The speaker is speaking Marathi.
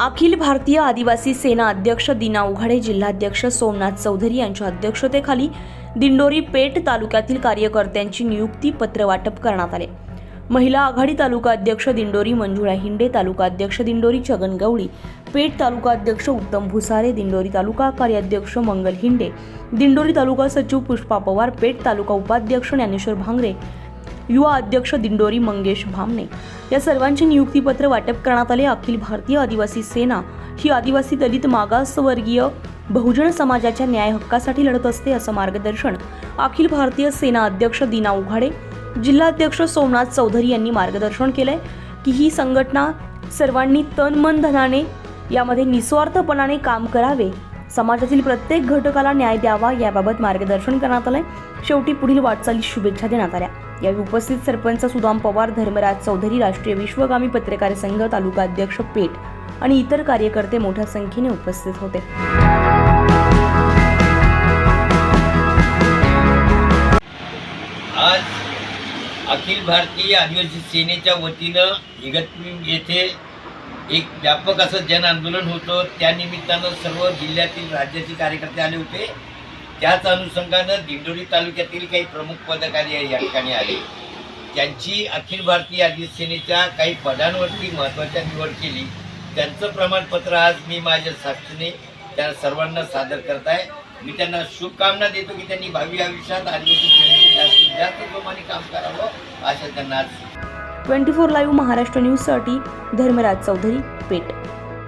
अखिल भारतीय आदिवासी सेना अध्यक्ष दिना उघाडे जिल्हाध्यक्ष सोमनाथ चौधरी यांच्या अध्यक्षतेखाली दिंडोरी पेठ तालुक्यातील कार्यकर्त्यांची नियुक्ती पत्र वाटप करण्यात आले. महिला आघाडी तालुका अध्यक्ष दिंडोरी मंजुळा हिंडे तालुका अध्यक्ष दिंडोरी छगन गवळी पेठ तालुका अध्यक्ष उत्तम भुसारे दिंडोरी तालुका कार्याध्यक्ष मंगल हिंडे दिंडोरी तालुका सचिव पुष्पा पवार पेठ तालुका उपाध्यक्ष ज्ञानेश्वर भांगरे युवा अध्यक्ष दिंडोरी मंगेश भामने या सर्वांची नियुक्तीपत्र वाटप करण्यात आले. अखिल भारतीय आदिवासी सेना ही आदिवासी दलित मागासवर्गीय बहुजन समाजाच्या न्याय हक्कासाठी लढत असते असं मार्गदर्शन अखिल भारतीय सेना अध्यक्ष दिना उघाडे जिल्हाध्यक्ष सोमनाथ चौधरी यांनी मार्गदर्शन केलंय की ही संघटना सर्वांनी तन मन धनाने यामध्ये निस्वार्थपणाने काम करावे. समाजातील प्रत्येक घटकाला न्याय द्यावा याबाबत मार्गदर्शन करण्यात आलंय. शेवटी पुढील वाटचाली शुभेच्छा देण्यात आल्या. यावेळी उपस्थित सरपंच सुदाम पवार धर्मराज चौधरी राष्ट्रीय विश्वगामी पत्रकार संघ तालुका अध्यक्ष पेठ आणि इतर कार्यकर्ते मोठ्या संख्येने उपस्थित होते. आज अखिल भारतीय आदिवासी सेनेच्या वतीनं इगतपुरी येथे एक व्यापक असं जन आंदोलन होतं. त्यानिमित्तानं सर्व जिल्ह्यातील राज्याचे कार्यकर्ते आले होते. त्याच अनुषंगानं दिंडोरी तालुक्यातील काही प्रमुख पदकारी या ठिकाणी आले. त्यांची अखिल भारतीय आदिवासी सेनेच्या काही पदांवरती महत्त्वाच्या निवड केली. त्यांचं प्रमाणपत्र आज मी माझ्या साक्षीने त्या सर्वांना सादर करत आहे मी त्यांना शुभकामना देतो की त्यांनी भावी आयुष्यात आदिवासी जास्तीत जास्त प्रमाणे काम करावं अशा त्यांना आज ट्वेंटी फोर लाईव्ह महाराष्ट्र न्यूजसाठी धर्मराज चौधरी पेठ.